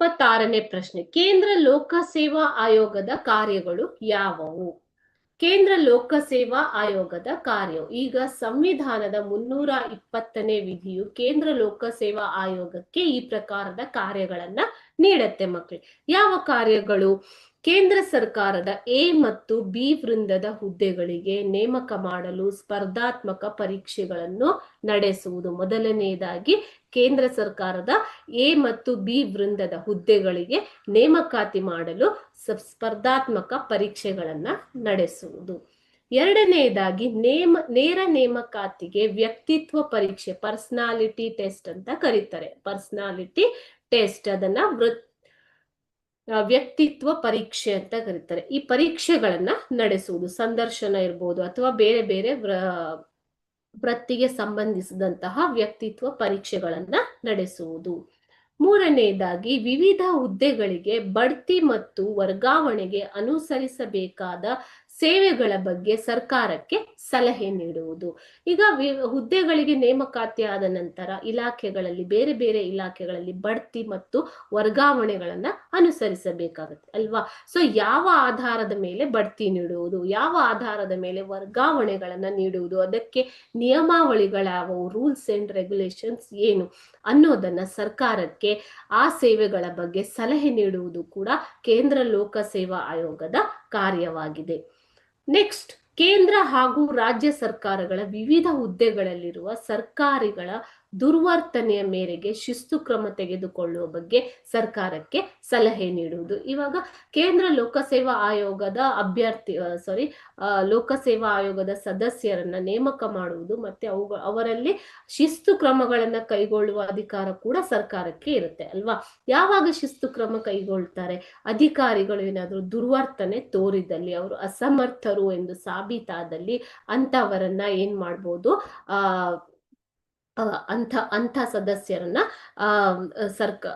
ಇಪ್ಪತ್ತಾರನೇ ಪ್ರಶ್ನೆ. ಕೇಂದ್ರ ಲೋಕಸೇವಾ ಆಯೋಗದ ಕಾರ್ಯಗಳು ಯಾವುವು? ಕೇಂದ್ರ ಲೋಕಸೇವಾ ಆಯೋಗದ ಕಾರ್ಯ ಈಗ ಸಂವಿಧಾನದ ಮುನ್ನೂರ ಇಪ್ಪತ್ತನೇ ವಿಧಿಯು ಕೇಂದ್ರ ಲೋಕಸೇವಾ ಆಯೋಗಕ್ಕೆ ಈ ಪ್ರಕಾರದ ಕಾರ್ಯಗಳನ್ನ ನೀಡತ್ತೆ ಮಕ್ಕಳು ಯಾವ ಕಾರ್ಯಗಳು? ಕೇಂದ್ರ ಸರ್ಕಾರದ ಎ ಮತ್ತು ಬಿ ವೃಂದದ ಹುದ್ದೆಗಳಿಗೆ ನೇಮಕ ಮಾಡಲು ಸ್ಪರ್ಧಾತ್ಮಕ ಪರೀಕ್ಷೆಗಳನ್ನು ನಡೆಸುವುದು. ಮೊದಲನೆಯದಾಗಿ ಕೇಂದ್ರ ಸರ್ಕಾರದ ಎ ಮತ್ತು ಬಿ ವೃಂದದ ಹುದ್ದೆಗಳಿಗೆ ನೇಮಕಾತಿ ಮಾಡಲು ಸ್ಪರ್ಧಾತ್ಮಕ ಪರೀಕ್ಷೆಗಳನ್ನ ನಡೆಸುವುದು. ಎರಡನೆಯದಾಗಿ ನೇಮ, ನೇರ ನೇಮಕಾತಿಗೆ ವ್ಯಕ್ತಿತ್ವ ಪರೀಕ್ಷೆ, ಪರ್ಸನಾಲಿಟಿ ಟೆಸ್ಟ್ ಅಂತ ಕರೀತಾರೆ. ಪರ್ಸನಾಲಿಟಿ ಟೆಸ್ಟ್ ಅದನ್ನ ವೃತ್ ವ್ಯಕ್ತಿತ್ವ ಪರೀಕ್ಷೆ ಅಂತ ಕರೀತಾರೆ. ಈ ಪರೀಕ್ಷೆಗಳನ್ನ ನಡೆಸುವುದು, ಸಂದರ್ಶನ ಇರ್ಬೋದು ಅಥವಾ ಬೇರೆ ಬೇರೆ ವೃತ್ತಿಗೆ ಸಂಬಂಧಿಸಿದಂತಹ ವ್ಯಕ್ತಿತ್ವ ಪರೀಕ್ಷೆಗಳನ್ನ ನಡೆಸುವುದು. ಮೂರನೆಯದಾಗಿ ವಿವಿಧ ಹುದ್ದೆಗಳಿಗೆ ಬಡ್ತಿ ಮತ್ತು ವರ್ಗಾವಣೆಗೆ ಅನುಸರಿಸಬೇಕಾದ ಸೇವೆಗಳ ಬಗ್ಗೆ ಸರ್ಕಾರಕ್ಕೆ ಸಲಹೆ ನೀಡುವುದು. ಈಗ ಹುದ್ದೆಗಳಿಗೆ ನೇಮಕಾತಿ ಆದ ನಂತರ ಇಲಾಖೆಗಳಲ್ಲಿ, ಬೇರೆ ಬೇರೆ ಇಲಾಖೆಗಳಲ್ಲಿ ಬಡ್ತಿ ಮತ್ತು ವರ್ಗಾವಣೆಗಳನ್ನ ಅನುಸರಿಸಬೇಕಾಗುತ್ತೆ ಅಲ್ವಾ? ಸೊ ಯಾವ ಆಧಾರದ ಮೇಲೆ ಬಡ್ತಿ ನೀಡುವುದು, ಯಾವ ಆಧಾರದ ಮೇಲೆ ವರ್ಗಾವಣೆಗಳನ್ನ ನೀಡುವುದು, ಅದಕ್ಕೆ ನಿಯಮಾವಳಿಗಳಾವವು ರೂಲ್ಸ್ ಅಂಡ್ ರೆಗ್ಯುಲೇಷನ್ಸ್ ಏನು ಅನ್ನೋದನ್ನ ಸರ್ಕಾರಕ್ಕೆ ಆ ಸೇವೆಗಳ ಬಗ್ಗೆ ಸಲಹೆ ನೀಡುವುದು ಕೂಡ ಕೇಂದ್ರ ಲೋಕ ಸೇವಾ ಆಯೋಗದ ಕಾರ್ಯವಾಗಿದೆ. ನೆಕ್ಸ್ಟ್ ಕೇಂದ್ರ ಹಾಗೂ ರಾಜ್ಯ ಸರ್ಕಾರಗಳ ವಿವಿಧ ಹುದ್ದೆಗಳಲ್ಲಿರುವ ಸರ್ಕಾರಿಗಳ ದುರ್ವರ್ತನೆಯ ಮೇರೆಗೆ ಶಿಸ್ತು ಕ್ರಮ ತೆಗೆದುಕೊಳ್ಳುವ ಬಗ್ಗೆ ಸರ್ಕಾರಕ್ಕೆ ಸಲಹೆ ನೀಡುವುದು. ಇವಾಗ ಕೇಂದ್ರ ಲೋಕಸೇವಾ ಆಯೋಗದ ಅಭ್ಯರ್ಥಿ ಸಾರಿ ಲೋಕಸೇವಾ ಆಯೋಗದ ಸದಸ್ಯರನ್ನ ನೇಮಕ ಮಾಡುವುದು ಮತ್ತೆ ಅವು, ಅವರಲ್ಲಿ ಶಿಸ್ತು ಕ್ರಮಗಳನ್ನ ಕೈಗೊಳ್ಳುವ ಅಧಿಕಾರ ಕೂಡ ಸರ್ಕಾರಕ್ಕೆ ಇರುತ್ತೆ ಅಲ್ವಾ? ಯಾವಾಗ ಶಿಸ್ತು ಕ್ರಮ ಕೈಗೊಳ್ತಾರೆ? ಅಧಿಕಾರಿಗಳು ಏನಾದ್ರು ದುರ್ವರ್ತನೆ ತೋರಿದಲ್ಲಿ, ಅವರು ಅಸಮರ್ಥರು ಎಂದು ಸಾಬೀತಾದಲ್ಲಿ ಅಂತವರನ್ನ ಏನ್ ಮಾಡ್ಬೋದು? ಆ ಅಂಥ ಅಂಥ ಸದಸ್ಯರನ್ನ ಸರ್ಕ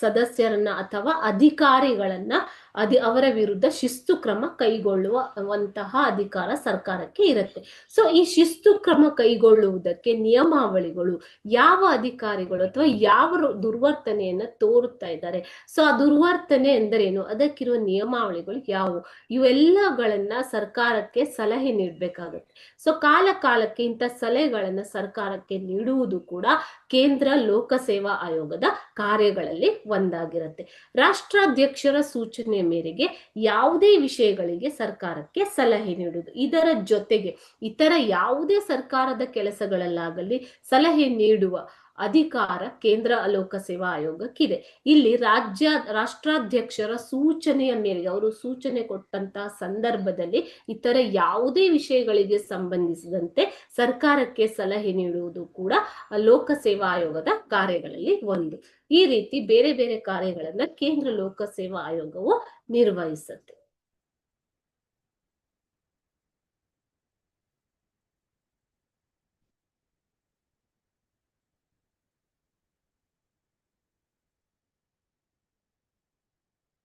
ಸದಸ್ಯರನ್ನ ಅಥವಾ ಅಧಿಕಾರಿಗಳನ್ನ ಅದಿ ಅವರ ವಿರುದ್ಧ ಶಿಸ್ತು ಕ್ರಮ ಕೈಗೊಳ್ಳುವಂತಹ ಅಧಿಕಾರ ಸರ್ಕಾರಕ್ಕೆ ಇರುತ್ತೆ. ಸೊ ಈ ಶಿಸ್ತು ಕ್ರಮ ಕೈಗೊಳ್ಳುವುದಕ್ಕೆ ನಿಯಮಾವಳಿಗಳು ಯಾವ ಅಧಿಕಾರಿಗಳು ಅಥವಾ ಯಾವ ದುರ್ವರ್ತನೆಯನ್ನ ತೋರುತ್ತಾ ಇದ್ದಾರೆ? ಸೊ ಆ ದುರ್ವರ್ತನೆ ಎಂದರೇನು? ಅದಕ್ಕಿರುವ ನಿಯಮಾವಳಿಗಳು ಯಾವುವು? ಇವೆಲ್ಲಗಳನ್ನ ಸರ್ಕಾರಕ್ಕೆ ಸಲಹೆ ನೀಡಬೇಕಾಗುತ್ತೆ. ಸೊ ಕಾಲ ಕಾಲಕ್ಕೆ ಇಂಥ ಸಲಹೆಗಳನ್ನ ಸರ್ಕಾರಕ್ಕೆ ನೀಡುವುದು ಕೂಡ ಕೇಂದ್ರ ಲೋಕಸೇವಾ ಆಯೋಗದ ಕಾರ್ಯಗಳಲ್ಲಿ ಒಂದಾಗಿರುತ್ತೆ. ರಾಷ್ಟ್ರಾಧ್ಯಕ್ಷರ ಸೂಚನೆ ಮೇರೆಗೆ ಯಾವುದೇ ವಿಷಯಗಳಿಗೆ ಸರ್ಕಾರಕ್ಕೆ ಸಲಹೆ ನೀಡುವುದು. ಇದರ ಜೊತೆಗೆ ಇತರ ಯಾವುದೇ ಸರ್ಕಾರದ ಕೆಲಸಗಳಲ್ಲಾಗಲಿ ಸಲಹೆ ನೀಡುವ ಅಧಿಕಾರ ಕೇಂದ್ರ ಲೋಕಸೇವಾ ಆಯೋಗಕ್ಕಿದೆ. ಇಲ್ಲಿ ರಾಜ್ಯ, ರಾಷ್ಟ್ರಾಧ್ಯಕ್ಷರ ಸೂಚನೆಯ ಮೇರೆಗೆ ಅವರು ಸೂಚನೆ ಕೊಟ್ಟಂತಹ ಸಂದರ್ಭದಲ್ಲಿ ಇತರ ಯಾವುದೇ ವಿಷಯಗಳಿಗೆ ಸಂಬಂಧಿಸಿದಂತೆ ಸರ್ಕಾರಕ್ಕೆ ಸಲಹೆ ನೀಡುವುದು ಕೂಡ ಲೋಕ ಸೇವಾ ಆಯೋಗದ ಕಾರ್ಯಗಳಲ್ಲಿ ಒಂದು. ಈ ರೀತಿ ಬೇರೆ ಬೇರೆ ಕಾರ್ಯಗಳನ್ನ ಕೇಂದ್ರ ಲೋಕ ಸೇವಾ ಆಯೋಗವು ನಿರ್ವಹಿಸುತ್ತೆ.